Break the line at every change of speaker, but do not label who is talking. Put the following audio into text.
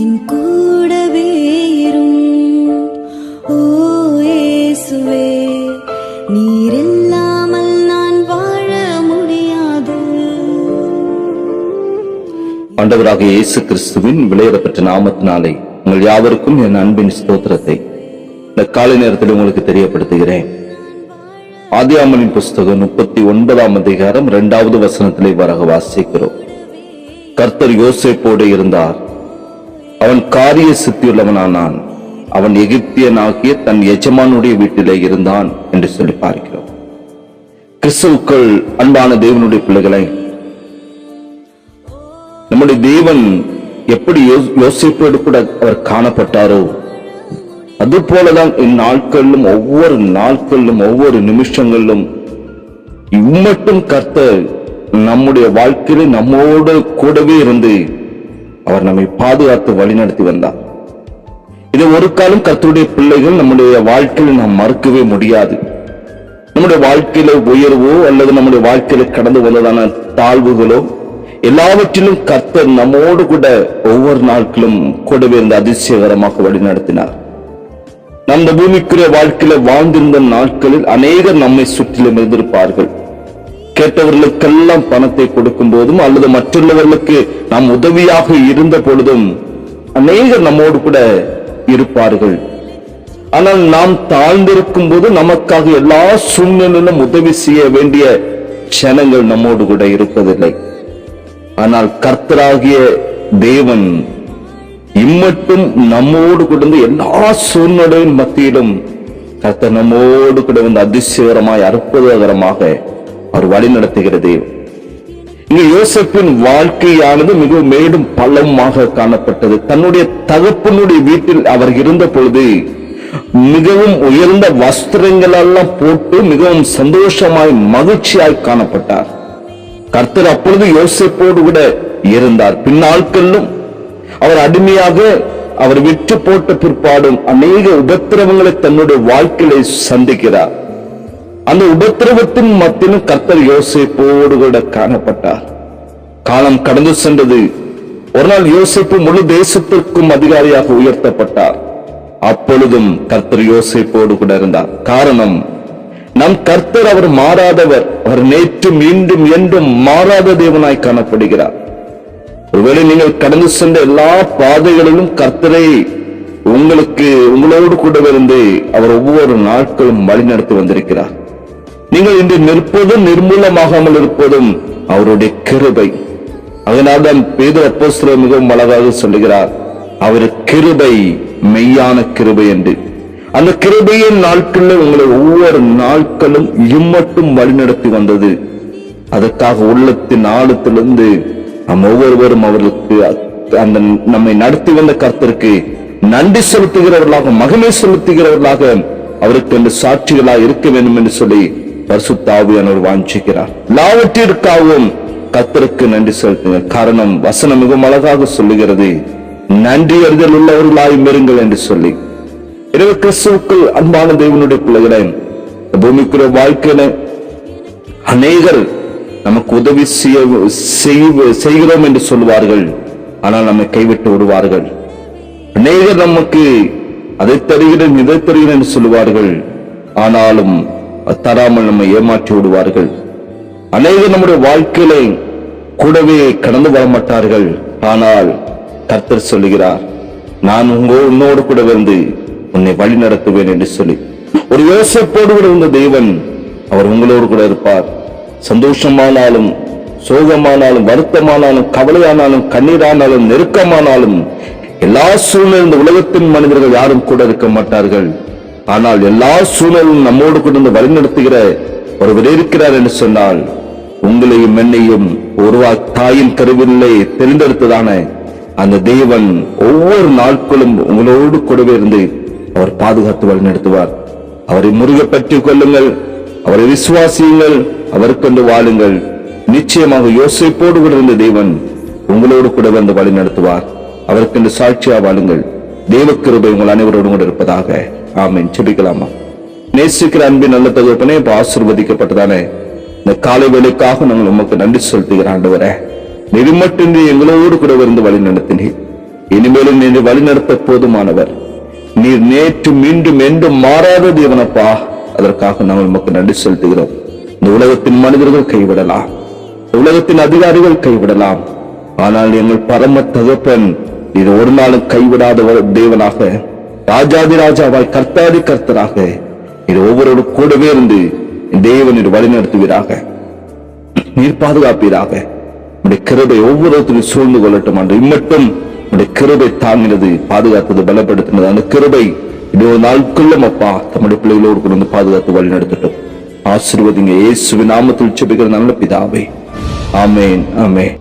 என் கூடவே இரும். ஓ இயேசுவே நான் வாழ முடியாது.
ஆண்டவராக இயேசு கிறிஸ்துவின் விளையிடப்பட்ட நாமத்தினாலே உங்கள் யாவருக்கும் என் அன்பின் ஸ்தோத்திரத்தை இந்த காலை நேரத்தில் உங்களுக்கு தெரியப்படுத்துகிறேன். ஆதியாமனின் புஸ்தகம் முப்பத்தி ஒன்பதாம் அதிகாரம் இரண்டாவது வசனத்திலே வரக வாசிக்கிறோம். கர்த்தர் யோசிப்போடு இருந்தார். அவன் காரிய சித்தியுள்ளவனானான். அவன் எகிப்தியனாகிய தன் எஜமானுடைய வீட்டிலே இருந்தான் என்று சொல்லி பார்க்கிறோம். கிறிஸ்துக்கள் அன்பான தேவனுடைய பிள்ளைகளை நம்முடைய தேவன் எப்படி யோசிப்போடு கூட அவர் காணப்பட்டாரோ அது போலதான் இந்நாட்களிலும் ஒவ்வொரு நாட்களிலும் ஒவ்வொரு நிமிஷங்களிலும் இம்மட்டும் கர்த்தர் நம்முடைய வாழ்க்கையில நம்மோடு கூடவே இருந்து அவர் நம்மை பாதுகாத்து வழிநடத்தி வந்தார். இது ஒரு காலம் கர்த்தருடைய பிள்ளைகள் நம்முடைய வாழ்க்கையில் நாம் மறுக்கவே முடியாது. நம்முடைய வாழ்க்கையில உயர்வோ அல்லது நம்முடைய வாழ்க்கையில கடந்து வந்ததான தாழ்வுகளோ எல்லாவற்றிலும் கர்த்தர் நம்மோடு கூட ஒவ்வொரு நாட்களும் கூடவே இருந்து அதிசயகரமாக வழி நடத்தினார் பூமிக்குரிய வாழ்க்கையில வாழ்ந்திருந்த நாட்களில் அநேகர் நம்மை சுற்றிலும் இருந்திருப்பார்கள். கேட்டவர்களுக்கெல்லாம் பணத்தை கொடுக்கும் போதும் அல்லது மற்றுள்ளவர்களுக்கு நாம் உதவியாக இருந்த பொழுதும் அநேகர் நம்மோடு கூட இருப்பார்கள். ஆனால் நாம் தாழ்ந்திருக்கும் போது நமக்காக எல்லா சூழ்நிலையிலும் உதவி செய்ய வேண்டிய க்ஷணங்கள் நம்மோடு கூட இருப்பதில்லை. ஆனால் கர்த்தராகிய தேவன் இம்மட்டும் நம்மோடு கூட இருந்து எல்லா சூழ்நிலையின் மத்தியிலும் கர்த்தர் நம்மோடு கூட வந்து அதிசயகரமாய் அற்புதகரமாக அவர் வழி நடத்துகிற தேவன். இங்கு யோசப்பின் வாழ்க்கையானது மிகவும் மேடும் பள்ளமாக காணப்பட்டது. தன்னுடைய தகப்பனுடைய வீட்டில் அவர் இருந்த பொழுது மிகவும் உயர்ந்த வஸ்திரங்கள் எல்லாம் போட்டு மிகவும் சந்தோஷமாய் மகிழ்ச்சியாய் காணப்பட்டார். கர்த்தர் அப்பொழுது யோசிப்போடு கூட இருந்தார். பின்னாட்களிலும் அவர் அடிமையாக அவர் விற்று போட்ட பிற்பாடும் அநேக உபத்திரவங்களை தன்னுடைய வாழ்க்கையில சந்திக்கிறார். அந்த உபத்திரவத்தின் மத்தியிலும் கர்த்தர் யோசேப்போடு கூட காணப்பட்டார். காலம் கடந்து சென்றது. ஒரு நாள் யோசிப்பு முழு தேசத்திற்கும் அதிகாரியாக உயர்த்தப்பட்டார். அப்பொழுதும் கர்த்தர் யோசேப்போடு கூட இருந்தார். காரணம் நம் கர்த்தர் அவர் மாறாதவர். அவர் நேற்று மீண்டும் என்றும் மாறாத தேவனாய் காணப்படுகிறார். ஒருவேளை நீங்கள் கடந்து சென்ற எல்லா பாதைகளிலும் கர்த்தரை உங்களுக்கு உங்களோடு கூட இருந்து அவர் ஒவ்வொரு நாட்களும் வழிநடத்தி வந்திருக்கிறார். நீங்கள் இன்று நிற்பதும் நிர்மூலமாகாமல் இருப்பதும் அவருடைய கிருபை. அதனால்தான் பேதர் அப்போஸ்தலர் மிகவும் அழகாக சொல்லுகிறார் அவர் கிருபை மெய்யான கிருபை என்று. அந்த கிருபையின் நாட்களில் உங்களை ஒவ்வொரு நாட்களும் இம்மட்டும் வழிநடத்தி வந்தது. அதற்காக உள்ளத்தின் ஆழத்திலிருந்து நம் ஒவ்வொருவரும் அவர்களுக்கு அந்த நம்மை நடத்தி வந்த கர்த்தருக்கு நன்றி செலுத்துகிறவர்களாக மகிமை செலுத்துகிறவர்களாக அவருக்கு என்று சாட்சிகளாக இருக்க வேண்டும் என்று சொல்லி பரிசுத்தாவியானவர் வாஞ்சிக்கிறார். எல்லாவற்றிற்காகவும் கத்தருக்கு நன்றி செலுத்துங்க காரணம் வசனம் மிகவும் அழகாக சொல்லுகிறது. நன்றி அறிதல் உள்ளவர்களாய் இருங்கள் என்று சொல்லி. எனவே கிறிஸ்துவுக்குள் அன்பான தேவனுடைய பிள்ளைகளை பூமிக்குற பூமிக்குரிய வாழ்க்கையில அநேகர் நமக்கு உதவி செய்ய செய்கிறோம் என்று சொல்லுவார்கள். ஆனால் நம்மை கைவிட்டு விடுவார்கள். அநேகர் நமக்கு அதை தருகிறேன் இதை தருகிறேன் என்று சொல்லுவார்கள். ஆனாலும் அது தராமல் நம்மை ஏமாற்றி விடுவார்கள். அநேகர் நம்முடைய வாழ்க்கையில கூடவே கடந்து வர மாட்டார்கள். ஆனால் கர்த்தர் சொல்லுகிறார் நான் உங்க உன்னோடு கூட வந்து உன்னை வழி நடத்துவேன் என்று சொல்லி. ஒரு யோசிப்போடு கூட இருந்த தேவன் அவர் உங்களோடு கூட இருப்பார். சந்தோஷமானாலும் சோகமானாலும் வருத்தமானாலும் கவலையானாலும் கண்ணீரானாலும் நெருக்கமானாலும் எல்லா சூழ்நிலை இந்த உலகத்தின் மனிதர்கள் யாரும் கூட இருக்க மாட்டார்கள். ஆனால் எல்லா சூழலும் நம்மோடு கூட இருந்து வழிநடத்துகிற ஒருவர் இருக்கிறார் என்று சொன்னால் உங்களையும் என்னையும் ஒருவா தாயின் கருவிலே தெரிந்தெடுத்ததான அந்த தேவன் ஒவ்வொரு நாட்களும் உங்களோடு கூடவே இருந்து அவர் பாதுகாத்து வழிநடத்துவார். அவரை முருக பற்றிக் கொள்ளுங்கள் அவரை விசுவாசியுங்கள் அவருக்கென்று வாழுங்கள். நிச்சயமாக யோசிப்போடு கூட இருந்த தேவன் உங்களோடு கூட வந்து வழி நடத்துவார் அவருக்கென்று சாட்சியா வாழுங்கள். தேவ கிருபை உங்கள் அனைவரோடு கூட இருப்பதாக ஆமீன். செபிக்கலாமா நேசிக்கிற அன்பின் நல்ல தகப்பனே இப்போ ஆசிர்வதிக்கப்பட்டதானே. இந்த காலை வேலைக்காக நாங்கள் உமக்கு நன்றி செலுத்துகிற ஆண்டவரே. நெறிமட்டின்றி எங்களோடு கூட இருந்து வழி நடத்தினீர். இனிமேலும் நீர் வழிநடத்த போதுமானவர். நீர் நேற்று மீண்டும் என்றும் மாறாத தேவனப்பா. அதற்காக நாங்கள் உமக்கு நன்றி செலுத்துகிறோம். இந்த உலகத்தின் மனிதர்கள் கைவிடலாம். உலகத்தின் அதிகாரிகள் கைவிடலாம். ஆனால் எங்கள் பரம தகப்பன் நீர் ஒரு நாளும் கைவிடாத ஒரு தேவனாக. ராஜாதி ராஜாவாய் கர்த்தாதி கர்த்தராக இது ஒவ்வொரு கூடவே இருந்து தேவன் வழி வழிநடத்துவீராக நீர் பாதுகாப்பீராக. உடைய கிருபை ஒவ்வொருத்தரும் சூழ்ந்து கொள்ளட்டும் அன்று. இம்மட்டும் உடைய கிருபை தாங்கினது பாதுகாத்தது பலப்படுத்தினது. அந்த கிருபை இது ஒரு நாட்குள்ளும் அப்பா தம்முடைய பிள்ளைகளோடு கொண்டு வந்து பாதுகாத்து வழி நடத்தட்டும். ஆசீர்வதிங்க. இயேசுவின் நாமத்தில் செபிக்கிற நல்ல பிதாவே. ஆமேன் ஆமேன்.